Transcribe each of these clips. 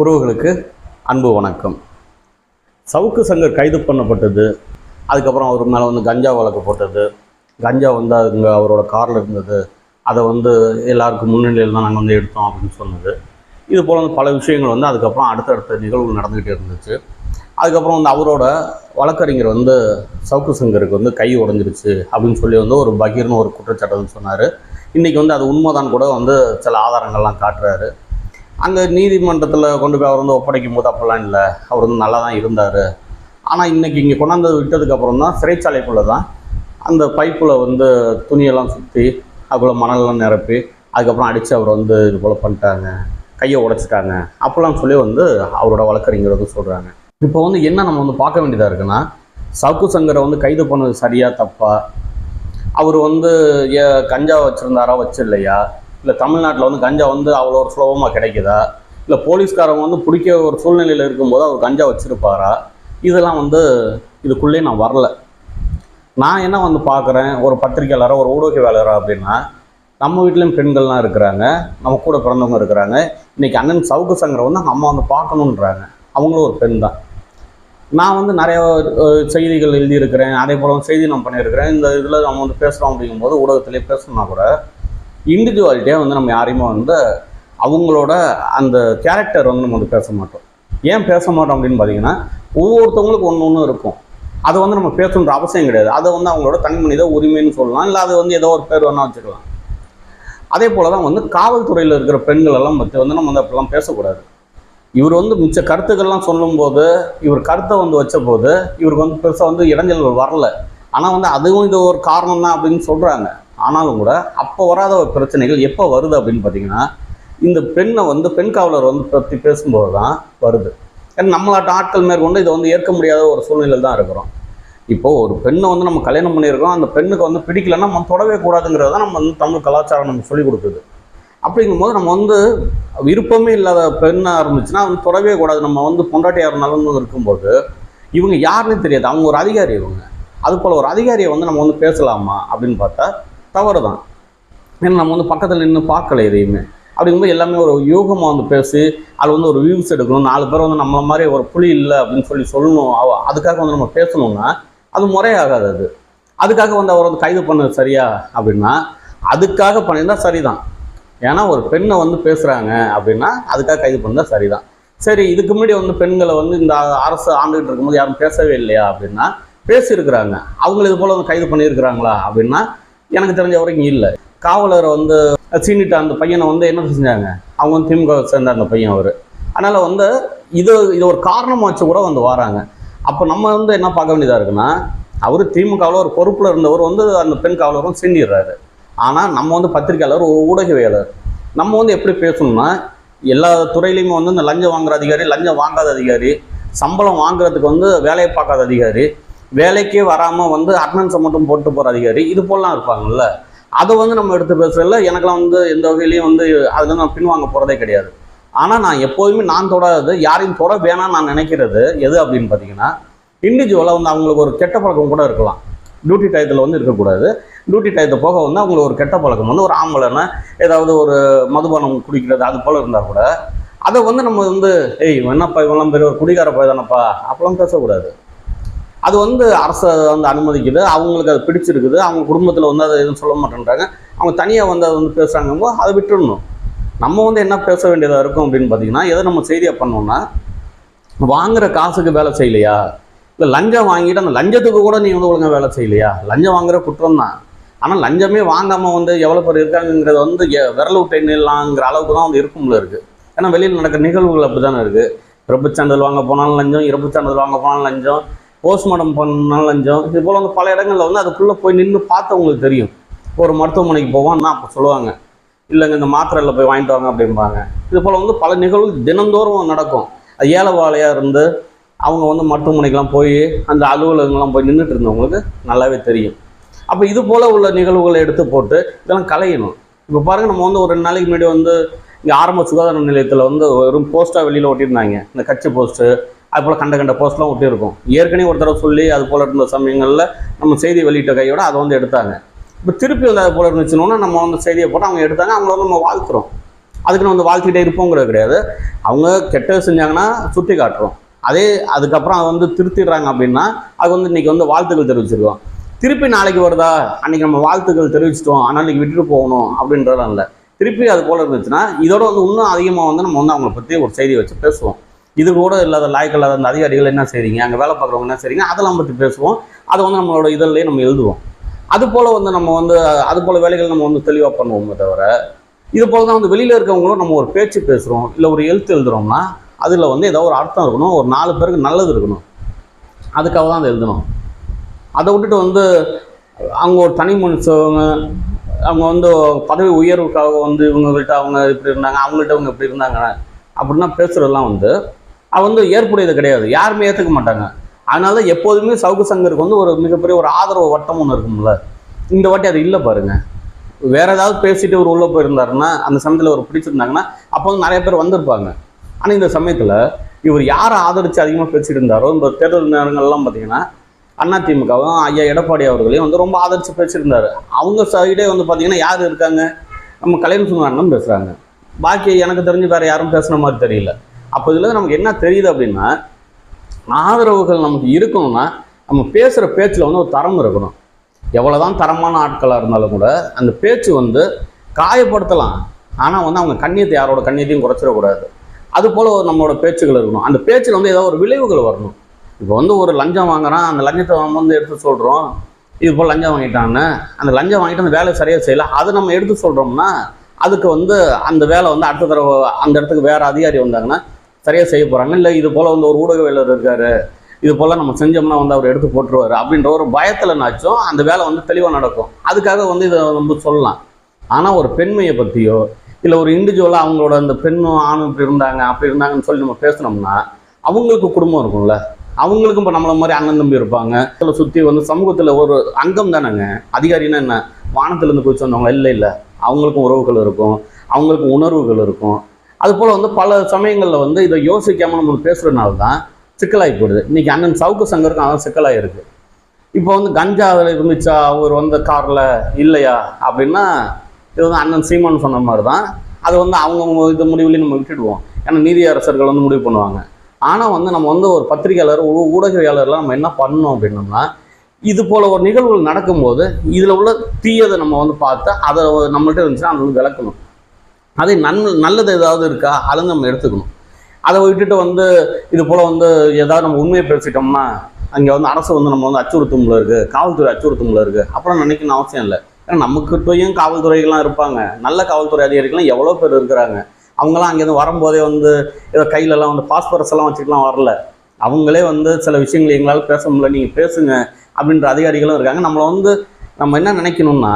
உறவுகளுக்கு அன்பு வணக்கம். சவுக்கு சங்கர் கைது பண்ணப்பட்டது. அதுக்கப்புறம் அவர் மேலே வந்து கஞ்சா வழக்கு போட்டது. கஞ்சா வந்து அதுங்க அவரோட காரில் இருந்தது. அதை வந்து எல்லாருக்கும் முன்னிலையில் தான் நாங்கள் வந்து எடுத்தோம் அப்படின்னு சொன்னது. இது போல் வந்து பல விஷயங்கள் வந்து அதுக்கப்புறம் அடுத்தடுத்த நிகழ்வுகள் நடந்துக்கிட்டே இருந்துச்சு. அதுக்கப்புறம் வந்து அவரோட வழக்கறிஞர் வந்து சவுக்கு சங்கருக்கு வந்து கை உடஞ்சிருச்சு அப்படின்னு சொல்லி வந்து ஒரு பகீர்னு ஒரு குற்றச்சாட்டுன்னு சொன்னார். இன்றைக்கி வந்து அது உண்மைதான் கூட வந்து சில ஆதாரங்கள்லாம் காட்டுறாரு. அங்கே நீதிமன்றத்தில் கொண்டு போய் அவர் வந்து ஒப்படைக்கும் போது அப்போல்லாம் இல்லை. அவர் வந்து நல்லா தான் இருந்தார். ஆனால் இன்றைக்கி இங்கே கொண்டாந்து விட்டதுக்கப்புறம் தான் சிறைச்சாலைக்குள்ளே தான் அந்த பைப்பில் வந்து துணியெல்லாம் சுற்றி அதுக்குள்ளே மணலெல்லாம் நிரப்பி அதுக்கப்புறம் அடித்து அவர் வந்து இது போல் பண்ணிட்டாங்க. கையை உடைச்சிட்டாங்க. அப்போல்லாம் சொல்லி வந்து அவரோட வழக்கறிஞர் வந்து சொல்கிறாங்க இப்போ வந்து என்ன நம்ம வந்து பார்க்க வேண்டியதாக இருக்குன்னா சவுக்கு சங்கரை வந்து கைது பண்ணது சரியா தப்பா? அவர் வந்து ஏ- கஞ்சா வச்சுருந்தாரா வச்சில்லையா இல்லை தமிழ்நாட்டில் வந்து கஞ்சா வந்து அவ்வளோ ஒரு சுலபமாக கிடைக்குதா? இல்லை போலீஸ்காரங்க வந்து பிடிக்க ஒரு சூழ்நிலையில் இருக்கும்போது அவர் கஞ்சா வச்சுருப்பாரா? இதெல்லாம் வந்து இதுக்குள்ளே நான் வரல. நான் என்ன வந்து பார்க்குறேன் ஒரு பத்திரிக்கையாளராக ஒரு ஊடகவியலாளராக அப்படின்னா நம்ம வீட்லேயும் பெண்கள்லாம் இருக்கிறாங்க நம்ம கூட பிறந்தவங்க இருக்கிறாங்க. இன்றைக்கி அண்ணன் சவுக்கு சங்கரை வந்து அம்மா வந்து பார்க்கணுன்றாங்க அவங்களும் ஒரு பெண் தான். நான் வந்து நிறைய செய்திகள் எழுதியிருக்கிறேன். அதே போல் செய்தி நான் பண்ணியிருக்கிறேன். இந்த இதில் நம்ம வந்து பேசுகிறோம் அப்படிங்கும்போது ஊடகத்திலே பேசணும்னா கூட இண்டிவிஜுவாலிட்டியாக வந்து நம்ம யாரையுமே வந்து அவங்களோட அந்த கேரக்டர் வந்து நம்ம வந்து பேச மாட்டோம். ஏன் பேச மாட்டோம் அப்படின்னு பார்த்தீங்கன்னா ஒவ்வொருத்தவங்களுக்கு ஒன்று ஒன்று இருக்கும். அதை வந்து நம்ம பேசணுன்ற அவசியம் கிடையாது. அதை வந்து அவங்களோட தனி மனித உரிமைன்னு சொல்லலாம். இல்லை அது வந்து ஏதோ ஒரு பேர் வேணால் வச்சுக்கலாம். அதே போல தான் வந்து காவல்துறையில் இருக்கிற பெண்கள் எல்லாம் பற்றி வந்து நம்ம வந்து அப்படிலாம் பேசக்கூடாது. இவர் வந்து மிச்ச கருத்துக்கள்லாம் சொல்லும்போது இவர் கருத்தை வந்து வச்ச போது இவருக்கு வந்து பெருசாக வந்து இடைஞ்சல்கள் வரல. ஆனால் வந்து அதுவும் இது ஒரு காரணம் தான் அப்படின்னு சொல்கிறாங்க ஆனாலும் கூட அப்போ வராத ஒரு பிரச்சனைகள் எப்போ வருது அப்படின்னு பார்த்தீங்கன்னா இந்த பெண்ணை வந்து பெண் காவலர் வந்து பற்றி பேசும்போது தான் வருது. ஏன்னா நம்மளாட்ட ஆட்கள் மேற்கொண்டு இதை வந்து ஏற்க முடியாத ஒரு சூழ்நிலையில் தான் இருக்கிறோம். இப்போது ஒரு பெண்ணை வந்து நம்ம கல்யாணம் பண்ணியிருக்கோம் அந்த பெண்ணுக்கு வந்து பிடிக்கலன்னா நம்ம தொடவே கூடாதுங்கிறத தான் நம்ம வந்து தமிழ் கலாச்சாரம் நம்ம சொல்லிக் கொடுக்குது. அப்படிங்கும்போது நம்ம வந்து விருப்பமே இல்லாத பெண்ணாக இருந்துச்சுன்னா வந்து தொடவே கூடாது. நம்ம வந்து பொண்டாட்டியாக இருந்தாலும் இருக்கும்போது இவங்க யாருன்னு தெரியாது. அவங்க ஒரு அதிகாரி இவங்க. அது போல் ஒரு அதிகாரியை வந்து நம்ம வந்து பேசலாமா அப்படின்னு பார்த்தா தவறு தான். ஏன்னா நம்ம வந்து பக்கத்தில் நின்று பார்க்கல எதையுமே. அப்படிங்கும்போது எல்லாமே ஒரு யூகமாக வந்து பேசி அது வந்து ஒரு வியூஸ் எடுக்கணும். நாலு பேர் வந்து நம்மள மாதிரி ஒரு புலி இல்லை அப்படின்னு சொல்லி சொல்லணும். அதுக்காக வந்து நம்ம பேசணும்னா அது முறையாகாது அது. அதுக்காக வந்து அவர் வந்து கைது பண்ணது சரியா அப்படின்னா அதுக்காக பண்ணியிருந்தா சரிதான். ஏன்னா ஒரு பெண்ணை வந்து பேசுகிறாங்க அப்படின்னா அதுக்காக கைது பண்ணா சரிதான். சரி இதுக்கு முன்னாடி வந்து பெண்களை வந்து இந்த அரசு ஆண்டுகிட்டு இருக்கும்போது யாரும் பேசவே இல்லையா அப்படின்னா பேசியிருக்கிறாங்க. அவங்க இது போல் வந்து கைது பண்ணியிருக்கிறாங்களா அப்படின்னா எனக்கு தெரிஞ்ச வரைக்கும் இல்லை. காவலரை வந்து சீனிட்ட அந்த பையனை வந்து என்ன செஞ்சாங்க? அவங்க வந்து திமுக சேர்ந்த அந்த பையன் அவர். அதனால் வந்து இது இது ஒரு காரணமாக வச்சு கூட வந்து வராங்க. அப்போ நம்ம வந்து என்ன பார்க்க வேண்டியதாக இருக்குன்னா அவர் திமுகவில் ஒரு பொறுப்பில் இருந்தவர் வந்து அந்த பெண் காவலரும் சீண்டிடுறாரு. ஆனால் நம்ம வந்து பத்திரிக்கையாளர் ஒரு ஊடகவியலர் நம்ம வந்து எப்படி பேசணும்னா எல்லா துறையிலையுமே வந்து இந்த லஞ்சம் வாங்குற அதிகாரி லஞ்சம் வாங்காத அதிகாரி சம்பளம் வாங்குறதுக்கு வந்து வேலையை பார்க்காத அதிகாரி வேலைக்கே வராமல் வந்து அட்டனன்ஸை மட்டும் போட்டு போகிற அதிகாரி இது போலலாம் இருப்பாங்கல்ல. அதை வந்து நம்ம எடுத்து பேசுகிறதில்ல எனக்கெல்லாம் வந்து எந்த வகையிலையும் வந்து அதில் நான் பின்வாங்க போகிறதே கிடையாது. ஆனால் நான் எப்போதுமே நான் தொடாதது யாரையும் தொட வேணாம்னு நான் நினைக்கிறது எது அப்படின்னு பார்த்தீங்கன்னா இண்டிவிஜுவலாக வந்து அவங்களுக்கு ஒரு கெட்ட பழக்கம் கூட இருக்கலாம். டியூட்டி டயத்தில் வந்து இருக்கக்கூடாது. டியூட்டி டயத்தை போக வந்து அவங்களுக்கு ஒரு கெட்ட பழக்கம். வந்து ஒரு ஆம்பளைன்னா ஏதாவது ஒரு மதுபானம் குடிக்கிறது அது போல் இருந்தால் கூட அதை வந்து நம்ம வந்து ஏய் என்னப்பா இவெல்லாம் பெரிய ஒரு குடிகார போய் தானப்பா? அப்பெல்லாம் பேசக்கூடாது. அது வந்து அரசை வந்து அனுமதிக்குது. அவங்களுக்கு அது பிடிச்சிருக்குது. அவங்க குடும்பத்தில் வந்து அதை எதுவும் சொல்ல மாட்டேன்றாங்க. அவங்க தனியாக வந்து அதை வந்து பேசுகிறாங்கப்போ அதை விட்டுடணும். நம்ம வந்து என்ன பேச வேண்டியதாக இருக்கும் அப்படின்னு பார்த்தீங்கன்னா எதை நம்ம செய்தியாக பண்ணோம்னா வாங்குகிற காசுக்கு வேலை செய்யலையா? இல்லை லஞ்சம் வாங்கிட்டு அந்த லஞ்சத்துக்கு கூட நீ வந்து ஒழுங்காக வேலை செய்யலையா? லஞ்சம் வாங்குற குற்றம் தான் ஆனால் லஞ்சமே வாங்காமல் வந்து எவ்வளோ பேர் இருக்காங்கிறது வந்து எ- விரல் விட்டு எண்ணிடலாங்கிற அளவுக்கு தான் வந்து இருக்கும்ல இருக்குது ஏன்னா வெளியில் நடக்கிற நிகழ்வுகள் அப்படி தானே இருக்குது பிறப்பு சான்றிதழ் வாங்க போனாலும் லஞ்சம் இறப்பு சான்றிதழ் வாங்க போனாலும் லஞ்சம் போஸ்ட்மார்ட்டம் பண்ணாலும் லஞ்சம் இது போல் வந்து பல இடங்களில் வந்து அதுக்குள்ளே போய் நின்று பார்த்தவங்களுக்கு தெரியும். ஒரு மருத்துவமனைக்கு போவோம்னா அப்போ சொல்லுவாங்க. இல்லைங்க இந்த மாத்திரையில் போய் வாங்கிட்டு வாங்க அப்படிம்பாங்க. இது போல் வந்து பல நிகழ்வுகள் தினந்தோறும் நடக்கும். அது ஏழை வாழையாக இருந்து அவங்க வந்து மருத்துவமனைக்கெலாம் போய் அந்த அலுவலகங்கள்லாம் போய் நின்றுட்டு இருந்தவங்களுக்கு நல்லாவே தெரியும். அப்போ இது போல் உள்ள நிகழ்வுகளை எடுத்து போட்டு இதெல்லாம் கலையணும் இப்போ பாருங்கள் நம்ம வந்து ஒரு ரெண்டு நாளைக்கு முன்னாடி வந்து இங்கே ஆரம்ப சுகாதார நிலையத்தில் வந்து வெறும் போஸ்ட்டாக வெளியில் ஒட்டியிருந்தாங்க. இந்த கட்சி போஸ்ட்டு அது போல் கண்ட கண்ட போஸ்ட்லாம் ஒட்டியிருக்கும். ஏற்கனவே ஒரு தடவை சொல்லி அது போல் இருந்த சமயங்களில் நம்ம செய்தி வெளியிட்ட கையோட அதை வந்து எடுத்தாங்க. இப்போ திருப்பி வந்து அது போல் இருந்துச்சுன்னா நம்ம வந்து செய்தியை போட்டு அவங்க எடுத்தாங்க அவங்கள வந்து நம்ம வாழ்த்துறோம். அதுக்கு வந்து வாழ்த்திட்டே இருப்போங்கிறது கிடையாது. அவங்க கெட்டது செஞ்சாங்கன்னா சுற்றி காட்டுறோம். அதே அதுக்கப்புறம் அதை வந்து திருத்திடுறாங்க அப்படின்னா அது வந்து இன்றைக்கி வந்து வாழ்த்துக்கள் தெரிவிச்சிருக்கோம். திருப்பி நாளைக்கு வருதா? அன்றைக்கி நம்ம வாழ்த்துக்கள் தெரிவிச்சிட்டோம். ஆனால் இன்றைக்கி விட்டுட்டு போகணும் அப்படின்றதெல்லாம் இல்லை. திருப்பி அது போல் இருந்துச்சுன்னா இதோட வந்து இன்னும் அதிகமாக வந்து நம்ம வந்து அவங்கள பற்றி ஒரு செய்தி வச்சு பேசுவோம். இது கூட இல்லாத லாய்க்கு இல்லாத அந்த அதிகாரிகள் என்ன செய்றீங்க? அங்கே வேலை பார்க்குறவங்க என்ன செய்றீங்க? அதெல்லாம் பற்றி பேசுவோம். அதை வந்து நம்மளோட இதழ்லேயே நம்ம எழுதுவோம். அது போல் வந்து நம்ம வந்து அது போல் வேலைகள் நம்ம வந்து தெளிவாக பண்ணுவோமே தவிர இது போல் தான் வந்து வெளியில் இருக்கவங்களும் நம்ம ஒரு பேச்சு பேசுகிறோம் இல்லை ஒரு எழுத்து எழுதுகிறோம்னா அதில் வந்து ஏதோ ஒரு அர்த்தம் இருக்கணும் ஒரு நாலு பேருக்கு நல்லது இருக்கணும். அதுக்காக தான் அதை எழுதணும். அதை விட்டுட்டு வந்து அவங்க ஒரு தனி மனுஷங்க அவங்க வந்து பதவி உயர்வுக்காக வந்து இவங்ககிட்ட அவங்க இப்படி இருந்தாங்க அவங்கள்ட்ட இவங்க இப்படி இருந்தாங்க அப்படின்னா பேசுகிறதெல்லாம் வந்து வந்து ஏற்புடையது கிடையாது. யாருமே ஏற்றுக்க மாட்டாங்க. அதனால எப்போதுமே சவுக்கு சங்கருக்கு வந்து ஒரு மிகப்பெரிய ஒரு ஆதரவு வட்டம் ஒன்று இருக்கும்ல. இந்த வாட்டி அது இல்லை பாருங்க. வேற ஏதாவது பேசிட்டு ஒரு உள்ளே போயிருந்தாருன்னா அந்த சமயத்தில் ஒரு பிடிச்சிருந்தாங்கன்னா அப்போ வந்து நிறைய பேர் வந்திருப்பாங்க. ஆனால் இந்த சமயத்தில் இவர் யாரை ஆதரித்து அதிகமாக பேசிட்டு இருந்தாரோ இந்த தேர்தல் நேரங்கள்லாம் பார்த்தீங்கன்னா அதிமுகவும் ஐயா எடப்பாடி அவர்களையும் வந்து ரொம்ப ஆதரித்து பேசியிருந்தாரு. அவங்க சைடே வந்து பார்த்தீங்கன்னா யார் இருக்காங்க? நம்ம கலைஞர் சுந்தரன் பேசுகிறாங்க பாக்கி எனக்கு தெரிஞ்சு வேறு யாரும் பேசுன மாதிரி தெரியல. அப்போ இதில் நமக்கு என்ன தெரியுது அப்படின்னா ஆதரவுகள் நமக்கு இருக்கணும்னா நம்ம பேசுகிற பேச்சில் வந்து ஒரு தரம் இருக்கணும். எவ்வளோதான் தரமான ஆட்களாக இருந்தாலும் கூட அந்த பேச்சு வந்து காயப்படுத்தலாம். ஆனால் வந்து அவங்க கண்ணியத்தை யாரோட கண்ணியத்தையும் குறைச்சிடக்கூடாது. அது போல் ஒரு நம்மளோட பேச்சுகள் இருக்கணும். அந்த பேச்சில் வந்து ஏதோ ஒரு விளைவுகள் வரணும். இப்போ வந்து ஒரு லஞ்சம் வாங்குறான் அந்த லஞ்சத்தை நம்ம வந்து எடுத்து சொல்கிறோம் இது போல் லஞ்சம் வாங்கிட்டான்னு அந்த லஞ்சம் வாங்கிட்டு அந்த வேலை சரியாக செய்யல அதை நம்ம எடுத்து சொல்கிறோம்னா அதுக்கு வந்து அந்த வேலை வந்து அடுத்த தடவை அந்த இடத்துக்கு வேறு அதிகாரி வந்தாங்கன்னா சரியாக செய்ய போகிறாங்க இல்லை இது போல் வந்து ஒரு ஊடகவியலர் இருக்கார் இது போல் நம்ம செஞ்சோம்னா வந்து அவர் எடுத்து போட்டுருவாரு அப்படின்ற ஒரு பயத்தில் நாச்சும் அந்த வேலை வந்து தெளிவாக நடக்கும். அதுக்காக வந்து இதை வந்து சொல்லலாம். ஆனால் ஒரு பெண்மையை பற்றியோ இல்லை ஒரு இண்டிவிஜுவலாக அவங்களோட அந்த பெண்ணும் ஆணும் இப்படி இருந்தாங்க அப்படி இருந்தாங்கன்னு சொல்லி நம்ம பேசுனோம்னா அவங்களுக்கு குடும்பம் இருக்கும்ல. அவங்களுக்கும் இப்போ நம்மள மாதிரி அண்ணன் தம்பி இருப்பாங்க. இதில் சுற்றி வந்து சமூகத்தில் ஒரு அங்கம் தானேங்க. அதிகாரின்னா என்ன? வானத்துலேருந்து போய் வந்தவங்க இல்லை இல்லை. அவங்களுக்கும் உறவுகள் இருக்கும். அவங்களுக்கும் உணர்வுகள் இருக்கும். அது போல் வந்து பல சமயங்களில் வந்து இதை யோசிக்காமல் நம்ம பேசுகிறதுனால தான் சிக்கலாகி போயிடுது. இன்றைக்கி அண்ணன் சவுக்கு சங்கருக்கும் அதான் சிக்கலாக இருக்குது இப்போ வந்து கஞ்சா அதில் இருந்துச்சா? அவர் வந்த காரில் இல்லையா? அப்படின்னா இது வந்து அண்ணன் சீமான் சொன்ன மாதிரி தான் அது வந்து அவங்கவுங்க இது முடிவுலையும் நம்ம விட்டுடுவோம். ஏன்னா நீதியரசர்கள் வந்து முடிவு பண்ணுவாங்க. ஆனால் வந்து நம்ம வந்து ஒரு பத்திரிகையாளர் ஊ- ஊடகவியாளர்லாம் நம்ம என்ன பண்ணணும் அப்படின்னோம்னா இது போல் ஒரு நிகழ்வுகள் நடக்கும்போது இதில் உள்ள தீயதை நம்ம வந்து பார்த்தா அதை நம்மள்கிட்ட இருந்துச்சுன்னா அதை வந்து விளக்கணும். அதே நன் நல்லது ஏதாவது இருக்கா? அதை நம்ம எடுத்துக்கணும். அதை விட்டுட்டு வந்து இது போல் வந்து ஏதாவது நம்ம உண்மையை பேசிட்டோம்னா அங்கே வந்து அரசு வந்து நம்ம வந்து அச்சுறுத்தும்ல இருக்குது காவல்துறை அச்சுறுத்தும்ல இருக்குது அப்புறம் நினைக்கணும் அவசியம் இல்லை. ஏன்னா நமக்கிட்டையும் காவல்துறைகள்லாம் இருப்பாங்க. நல்ல காவல்துறை அதிகாரிகள்லாம் எவ்வளோ பேர் இருக்கிறாங்க. அவங்களாம் அங்கேருந்து வரும்போதே வந்து ஏதோ கையிலலாம் வந்து பாஸ்பரஸ் எல்லாம் வச்சுக்கலாம் வரல. அவங்களே வந்து சில விஷயங்கள் எங்களால் பேச முடியல. நீங்கள் பேசுங்க அப்படின்ற அதிகாரிகளும் இருக்காங்க. நம்மளை வந்து நம்ம என்ன நினைக்கணும்னா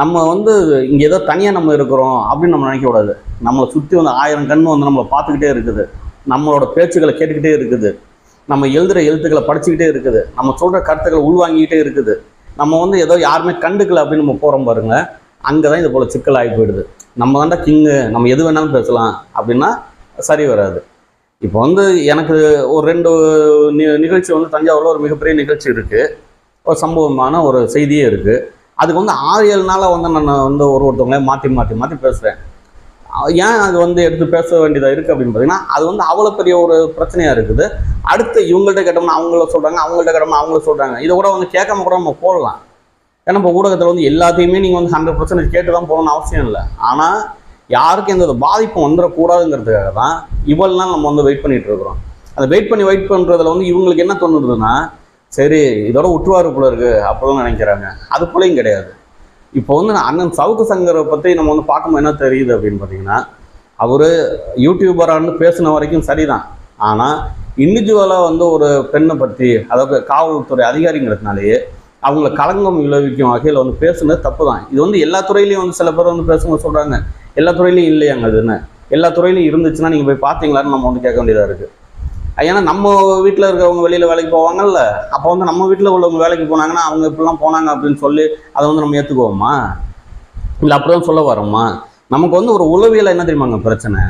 நம்ம வந்து இங்கே ஏதோ தனியாக நம்ம இருக்கிறோம் அப்படின்னு நம்ம நினைக்கக்கூடாது நம்மளை சுற்றி வந்து ஆயிரம் கண் வந்து நம்மளை பார்த்துக்கிட்டே இருக்குது. நம்மளோட பேச்சுக்களை கேட்டுக்கிட்டே இருக்குது. நம்ம எழுதுகிற எழுத்துக்களை படிச்சுக்கிட்டே இருக்குது. நம்ம சொல்கிற கருத்துக்களை உள்வாங்கிக்கிட்டே இருக்குது. நம்ம வந்து ஏதோ யாருமே கண்டுக்கல அப்படின்னு நம்ம போகிறோம் பாருங்க அங்கே தான் இது போல் சிக்கல் ஆகி போயிடுது. நம்ம தாண்டா கிங்கு நம்ம எது வேணாலும் பேசலாம் அப்படின்னா சரி வராது. இப்போ வந்து எனக்கு ஒரு ரெண்டு நிகழ்ச்சி வந்து தஞ்சாவூரில் ஒரு மிகப்பெரிய நிகழ்ச்சி இருக்குது ஒரு சம்பவமான ஒரு செய்தியே இருக்குது அதுக்கு வந்து ஆறு ஏழு நாளாக வந்து நான் வந்து ஒரு ஒருத்தவங்களே மாற்றி மாற்றி மாற்றி பேசுகிறேன் ஏன் அது வந்து எடுத்து பேச வேண்டியதாக இருக்குது அப்படின்னு பார்த்தீங்கன்னா அது வந்து அவ்வளோ பெரிய ஒரு பிரச்சனையாக இருக்குது. அடுத்து இவங்கள்ட்ட கேட்டோம்னா அவங்கள சொல்கிறாங்க அவங்கள்ட்ட கேட்டோம்னா அவங்கள சொல்கிறாங்க இதை கூட வந்து கேட்காம கூட நம்ம போடலாம். ஏன்னா இப்போ ஊடகத்தில் வந்து எல்லாத்தையுமே நீங்கள் வந்து ஹண்ட்ரட் பர்சன்டேஜ் கேட்டு தான் போகணும்னு அவசியம் இல்லை. ஆனால் யாருக்கும் எந்த பாதிப்பும் வந்துடக்கூடாதுங்கிறதுக்காக தான் இவெல்லாம் நாள் நம்ம வந்து வெயிட் பண்ணிகிட்டு இருக்கிறோம். அதை வெயிட் பண்ணி வெயிட் பண்ணுறதுல வந்து இவங்களுக்கு என்ன தோணுதுன்னா சரி இதோட உற்றுவாரு போல இருக்கு அப்படிலாம் நினைக்கிறாங்க. அது போலையும் கிடையாது. இப்போ வந்து நான் அண்ணன் சவுக்கு சங்கரை பற்றி நம்ம வந்து பார்க்கும்போது என்ன தெரியுது அப்படின்னு பார்த்தீங்கன்னா அவர் யூடியூபரான்னு பேசின வரைக்கும் சரிதான். ஆனால் இண்டிவிஜுவலாக வந்து ஒரு பெண்ணை பற்றி அதாவது காவல்துறை அதிகாரிங்கிறதுனாலேயே அவங்கள களங்கம் விளைவிக்கும் வகையில் வந்து பேசுனது தப்பு தான் இது வந்து எல்லா துறையிலையும் வந்து சில பேர் வந்து பேசுங்க சொல்கிறாங்க எல்லா துறையிலையும் இல்லையாங்க அதுன்னு எல்லா துறையிலையும் இருந்துச்சுன்னா நீங்கள் போய் பார்த்தீங்களான்னு நம்ம வந்து கேட்க வேண்டியதாக இருக்குது ஏன்னா நம்ம வீட்டில் இருக்கிறவங்க வெளியில் வேலைக்கு போவாங்கல்ல அப்போ வந்து நம்ம வீட்டில் உள்ளவங்க வேலைக்கு போனாங்கன்னா அவங்க இப்படிலாம் போனாங்க அப்படின்னு சொல்லி அதை வந்து நம்ம ஏற்றுக்குவோமா இல்லை அப்படிதான் சொல்ல வரோமா? நமக்கு வந்து ஒரு உளவியல் என்ன தெரியுமாங்க பிரச்சனை?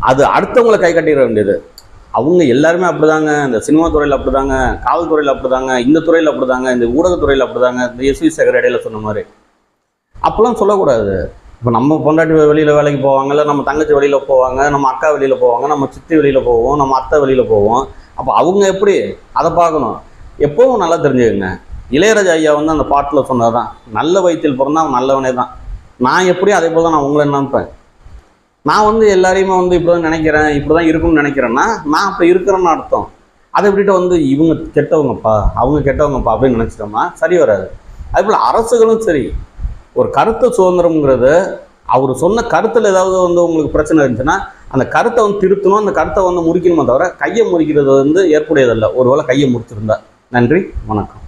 அது அடுத்தவங்களை கை கட்டிட வேண்டியது. அவங்க எல்லாருமே அப்படிதாங்க. இந்த சினிமா துறையில் அப்படிதாங்க. காவல்துறையில் அப்படிதாங்க. இந்த துறையில் அப்படிதாங்க. இந்த ஊடகத்துறையில் அப்படிதாங்க. இந்த எஸ்வி சேகர் இடையில சொன்ன மாதிரி. அப்பெல்லாம் சொல்லக்கூடாது. இப்போ நம்ம பொண்டாட்டி வெளியில் வேலைக்கு போவாங்க இல்லை நம்ம தங்கச்சி வெளியில் போவாங்க நம்ம அக்கா வெளியில் போவாங்க நம்ம சித்தி வெளியில் போவோம் நம்ம அத்தை வெளியில் போவோம். அப்போ அவங்க எப்படி அதை பார்க்கணும்? எப்பவும் நல்லா தெரிஞ்சுக்கங்க. இளையராஜா ஐயா வந்து அந்த பாட்டில் சொன்னது தான் நல்ல வயிற்றில் பிறந்தா அவன் நல்லவனே தான். நான் எப்படி அதே போல் தான் நான் உங்களை நினைப்பேன் நான் வந்து எல்லாரையுமே வந்து இப்படி தான் நினைக்கிறேன் இப்படி தான் இருக்கும்னு நினைக்கிறேன்னா நான் இப்போ இருக்கிறேன்னு அர்த்தம். அதை விட்டுட்டு வந்து இவங்க கெட்டவங்கப்பா அவங்க கெட்டவங்கப்பா அப்படின்னு நினச்சிட்டோம்னா சரி வராது. அதேபோல் அரசுகளும் சரி ஒரு கருத்து சுதந்திரம்ங்கிறது அவர் சொன்ன கருத்தில் ஏதாவது வந்து உங்களுக்கு பிரச்சனை இருந்துச்சுன்னா அந்த கருத்தை வந்து திருத்தணும் அந்த கருத்தை வந்து முறிக்கணுமே தவிர கையை முறிக்கிறது வந்து ஏற்புடையதல்ல. ஒருவேளை கையை முறிச்சிருந்தா. நன்றி வணக்கம்.